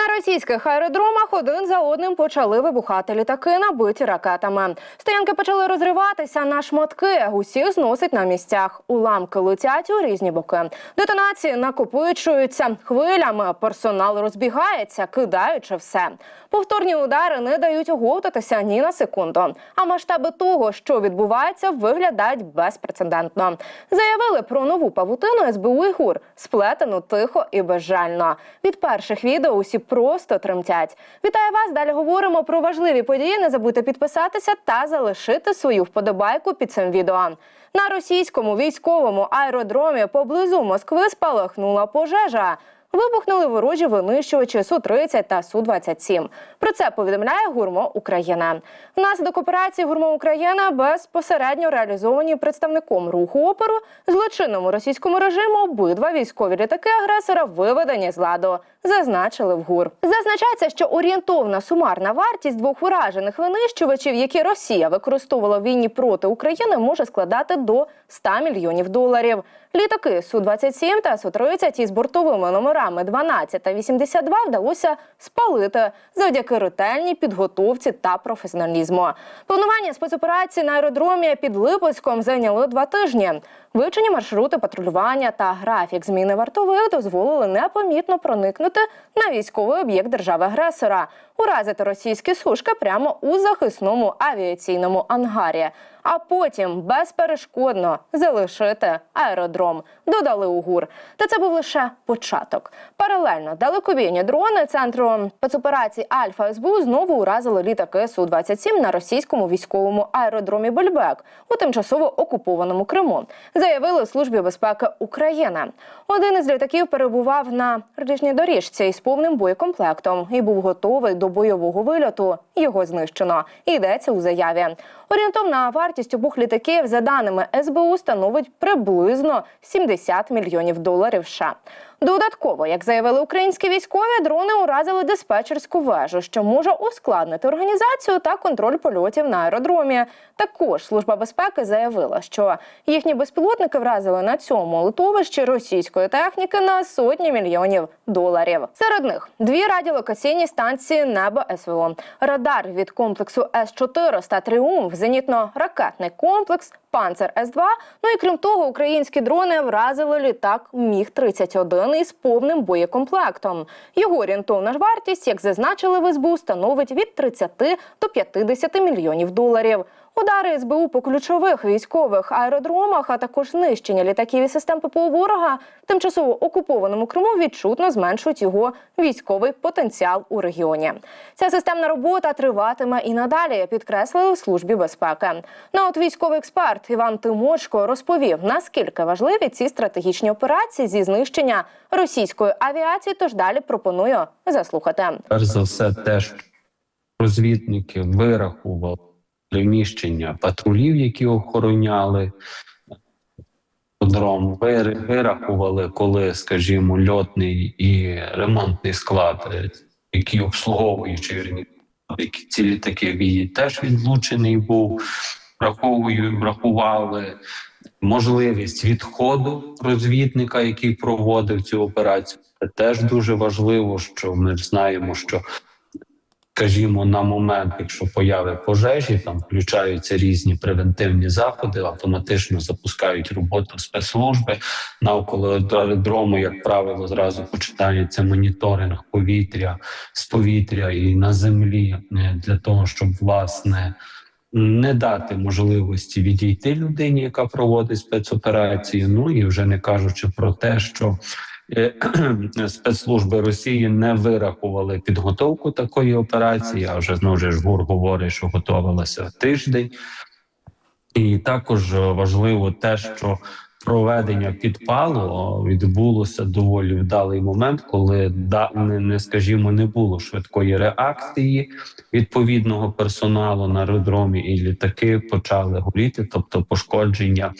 На російських аеродромах один за одним почали вибухати літаки, набиті ракетами. Стоянки почали розриватися на шматки. Усіх зносить на місцях. Уламки летять у різні боки. Детонації накопичуються хвилями. Персонал розбігається, кидаючи все. Повторні удари не дають оговтатися ні на секунду. А масштаби того, що відбувається, виглядають безпрецедентно. Заявили про нову павутину СБУ і ГУР, сплетену тихо і безжально. Від перших відео усі просто тремтять. Вітаю вас! Далі говоримо про важливі події. Не забудьте підписатися та залишити свою вподобайку під цим відео. На російському військовому аеродромі поблизу Москви спалахнула пожежа. Вибухнули ворожі винищувачі Су-30 та Су-27. Про це повідомляє Гурмо Україна. Внаслідок операції Гурмо Україна безпосередньо реалізовані представником руху опору злочинному російському режиму обидва військові літаки агресора виведені з ладу. Зазначили в ГУР. Зазначається, що орієнтовна сумарна вартість двох уражених винищувачів, які Росія використовувала в війні проти України, може складати до 100 мільйонів доларів. Літаки Су-27 та Су-30 із бортовими номерами 12 та 82 вдалося спалити завдяки ретельній підготовці та професіоналізму. Планування спецоперації на аеродромі під Липецьком зайняло два тижні. Вивчені маршрути патрулювання та графік зміни вартових дозволили непомітно проникнути на військовий об'єкт держави-агресора, уразити російські сушки прямо у захисному авіаційному ангарі, а потім безперешкодно залишити аеродром. Додали у ГУР. Та це був лише початок. Паралельно далекобійні дрони центру спецоперацій Альфа СБУ знову уразили літаки Су 27 на російському військовому аеродромі Бельбек у тимчасово окупованому Криму. Заявили в службі безпеки України. Один із літаків перебував на рижній доріжці із повним боєкомплектом і був готовий до бойового вильоту. Його знищено. Йдеться у заяві. Орієнтовна вартість обох літаків, за даними СБУ, становить приблизно 70 мільйонів доларів. США. Додатково, як заявили українські військові, дрони уразили диспетчерську вежу, що може ускладнити організацію та контроль польотів на аеродромі. Також служба безпеки заявила, що їхні безпілотники вразили на цьому литовищі російської техніки на сотні мільйонів доларів. Серед них дві радіолокаційні станції Небо СВО, радар від комплексу С 400 Тріумф, зенітно-ракетний комплекс. Панцер С 2 Ну і крім того, українські дрони вразили літак Міг 31 із повним боєкомплектом. Його орієнтовна ж вартість, як зазначили в СБУ, становить від 30 до 50 мільйонів доларів. Удари СБУ по ключових військових аеродромах, а також знищення літаків і систем ППО ворога в тимчасово окупованому Криму відчутно зменшують його військовий потенціал у регіоні. Ця системна робота триватиме і надалі, підкреслили в службі безпеки. На от військовий експерт Іван Тимочко розповів, наскільки важливі ці стратегічні операції зі знищення російської авіації. Тож далі пропоную заслухати. перш за все, те, що розвідники вирахували приміщення патрулів, які охороняли вир- вирахували, коли, скажімо, льотний і ремонтний склад, е, які обслуговуючи вірні, ці літаки теж відлучений був. Враховую, врахували можливість відходу розвідника, який проводив цю операцію. Це теж дуже важливо, що ми знаємо, що скажімо, на момент, якщо появи пожежі, там включаються різні превентивні заходи, автоматично запускають роботу спецслужби навколо аеродрому, як правило, зразу починається моніторинг повітря з повітря і на землі е, для того, щоб власне. Не дати можливості відійти людині, яка проводить спецоперацію. Ну і вже не кажучи про те, що спецслужби Росії не вирахували підготовку такої операції. А вже знову ж ГУР говорить, що готувалася тиждень. І також е, важливо те, що проведення підпалу відбулося доволі вдалий момент, коли да не, скажімо, не було швидкої реакції відповідного персоналу на аеродромі, і літаки почали горіти, тобто пошкодження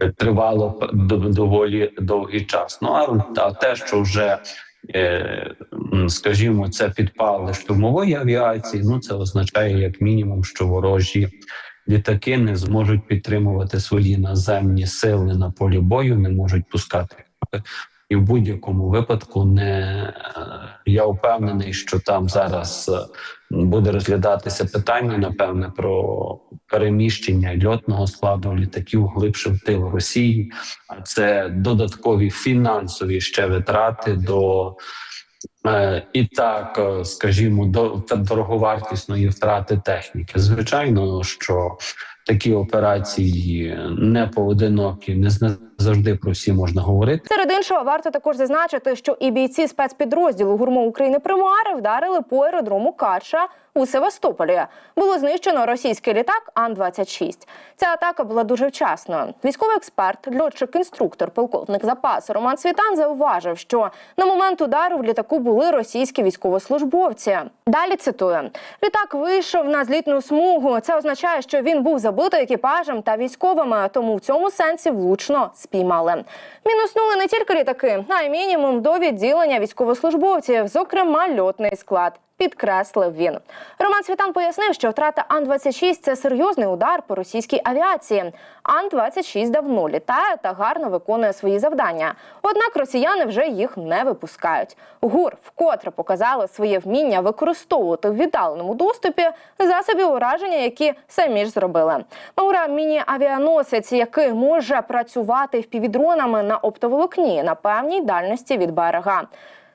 е, тривало доволі довгий час. Ну а те, що вже е, скажімо, це підпали штурмової авіації. Ну це означає як мінімум, що ворожі літаки не зможуть підтримувати свої наземні сили на полі бою, не можуть пускати і в будь-якому випадку не, е, Я впевнений, що там зараз е, буде розглядатися питання, напевне, про переміщення льотного складу літаків глибше в тил Росії. А це додаткові фінансові ще витрати до і так, е, скажімо, до дороговартісної втрати техніки. Звичайно, що такі операції не поодинокі, не завжди про всі можна говорити. Серед іншого, варто також зазначити, що і бійці спецпідрозділу гурмо України Примари вдарили по аеродрому Кача у Севастополі. Було знищено російський літак Ан-26. Ця атака була дуже вчасною. Військовий експерт, льотчик-інструктор, полковник запасу Роман Світан зауважив, що на момент удару в літаку були російські військовослужбовці. Далі цитую: літак вийшов на злітну смугу. Це означає, що він був забитий екіпажем та військовими, тому в цьому сенсі влучно спіймали. Мінуснули не тільки літаки, а й мінімум до відділення військовослужбовців, зокрема льотний склад. Підкреслив він. Роман Світан пояснив, що втрата Ан-26 – це серйозний удар по російській авіації. Ан-26 давно літає та гарно виконує свої завдання. Однак росіяни вже їх не випускають. ГУР вкотре показали своє вміння використовувати в віддаленому доступі засоби ураження, які самі ж зробили. Маура міні-авіаносець, який може працювати впівдронами на оптоволокні на певній дальності від берега.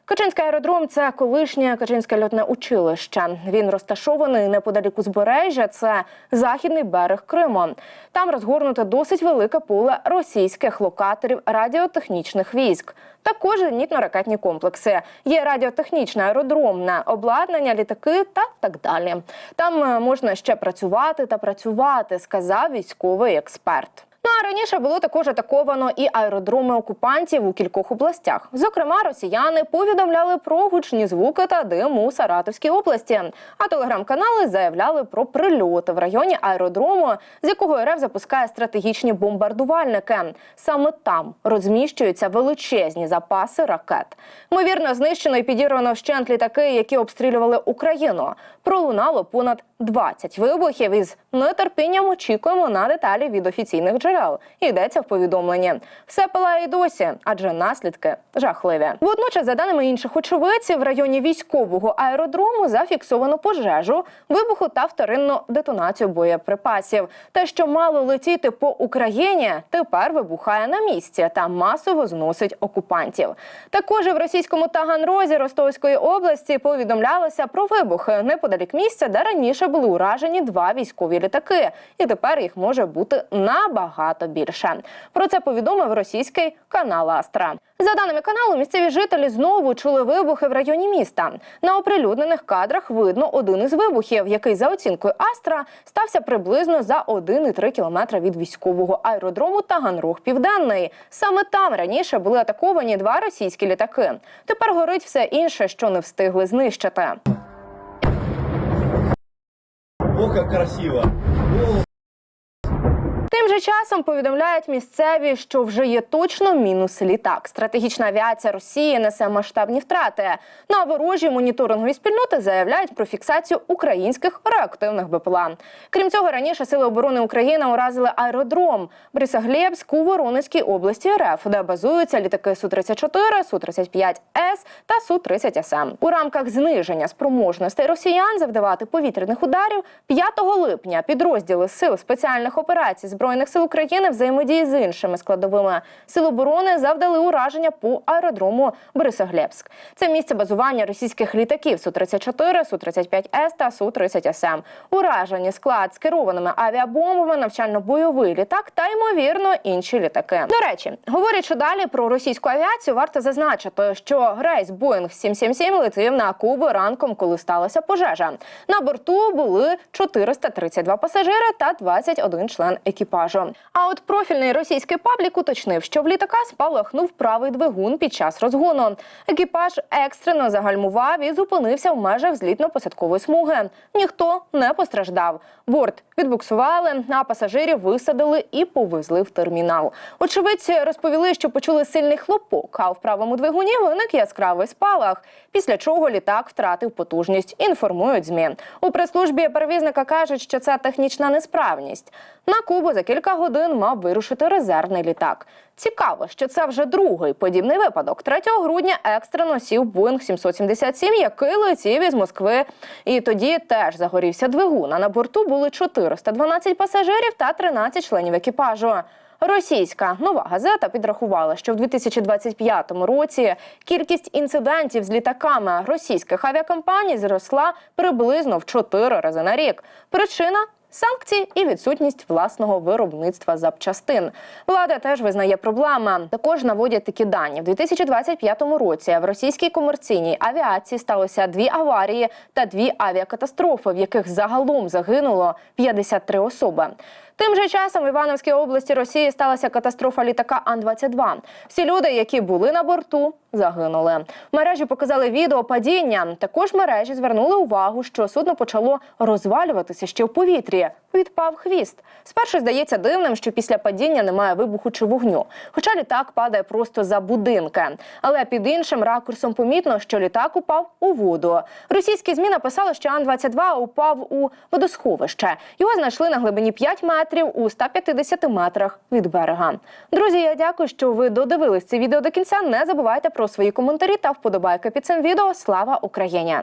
Качинський аеродром це колишнє Качинське льотне училище. Він розташований неподалік узбережжя. Це західний берег Криму. Там розгорнуте досить велике поле російських локаторів радіотехнічних військ. Також зенітно-ракетні комплекси. Є радіотехнічне аеродромне обладнання, літаки та так далі. Там е, можна ще працювати та працювати, сказав військовий експерт. Ну а раніше було також атаковано і аеродроми окупантів у кількох областях. Зокрема, росіяни повідомляли про гучні звуки та дим у Саратовській області. А телеграм-канали заявляли про прильоти в районі аеродрому, з якого РФ запускає стратегічні бомбардувальники. Саме там розміщуються величезні запаси ракет. Ймовірно, знищено і підірвано вщент літаки, які обстрілювали Україну. Пролунало понад 20 вибухів. Із нетерпінням очікуємо на деталі від офіційних джерел. Йдеться в повідомленні. Все палає й досі, адже наслідки жахливі. Водночас, за даними інших очевидців, в районі військового аеродрому зафіксовано пожежу, вибуху та вторинну детонацію боєприпасів. Те, що мало летіти по Україні, тепер вибухає на місці та масово зносить окупантів. Також в російському Таганрозі Ростовської області повідомлялося про вибухи неподалік місця, де раніше були уражені два військові літаки, і тепер їх може бути набагато більше. Про це повідомив російський канал Астра. За даними каналу, місцеві жителі знову чули вибухи в районі міста. На оприлюднених кадрах видно один із вибухів, який за оцінкою Астра стався приблизно за 1,3 кілометра від військового аеродрому Таганрог Південний. Саме там раніше були атаковані два російські літаки. Тепер горить все інше, що не встигли знищити. Ох, как красиво. О, Тим же часом повідомляють місцеві, що вже є точно мінус літак. Стратегічна авіація Росії несе масштабні втрати. На ворожі моніторингові спільноти заявляють про фіксацію українських реактивних БПЛА. Крім цього, раніше сили оборони України уразили аеродром Брисаглєбськ у Воронезькій області РФ, де базуються літаки су 34 су 35 С та су 30 СМ. У рамках зниження спроможностей росіян завдавати повітряних ударів 5 липня підрозділи сил спеціальних операцій збройних сил України взаємодії з іншими складовими сил оборони завдали ураження по аеродрому Борисоглебськ. Це місце базування російських літаків су 34 су 35 С та су 30 СМ. Уражені склад з керованими авіабомбами, навчально-бойовий літак та ймовірно інші літаки. До речі, говорячи далі про російську авіацію, варто зазначити, що рейс Боїнг 777 летів на Кубу ранком, коли сталася пожежа. На борту були 432 пасажири та 21 член екіпажу. А от профільний російський паблік уточнив, що в літака спалахнув правий двигун під час розгону. Екіпаж екстрено загальмував і зупинився в межах злітно-посадкової смуги. Ніхто не постраждав. Борт відбуксували, а пасажирів висадили і повезли в термінал. Очевидці розповіли, що почули сильний хлопок, а в правому двигуні виник яскравий спалах. Після чого літак втратив потужність. Інформують змі. У прес-службі перевізника кажуть, що це технічна несправність. На Кубу за кілька годин мав вирушити резервний літак. Цікаво, що це вже другий подібний випадок. 3 грудня екстрено сів Боїнг 777, який летів із Москви. І тоді теж загорівся двигун. А на борту були 412 пасажирів та 13 членів екіпажу. Російська нова газета підрахувала, що в 2025 році кількість інцидентів з літаками російських авіакомпаній зросла приблизно в 4 рази на рік. Причина санкції і відсутність власного виробництва запчастин. Влада теж визнає проблеми. Також наводять такі дані. В 2025 році в російській комерційній авіації сталося дві аварії та дві авіакатастрофи, в яких загалом загинуло 53 особи. Тим же часом в Івановській області Росії сталася катастрофа літака Ан-22. Всі люди, які були на борту, загинули. В мережі показали відео падіння. Також мережі звернули увагу, що судно почало розвалюватися ще в повітрі. Відпав хвіст. Спершу здається дивним, що після падіння немає вибуху чи вогню. Хоча літак падає просто за будинки. Але під іншим ракурсом помітно, що літак упав у воду. Російські змі написали, що Ан-22 упав у водосховище. Його знайшли на глибині 5 метрів у 150 метрах від берега. Друзі, я дякую, що ви додивились це відео до кінця. Не забувайте про свої коментарі та вподобайки під цим відео. Слава Україні!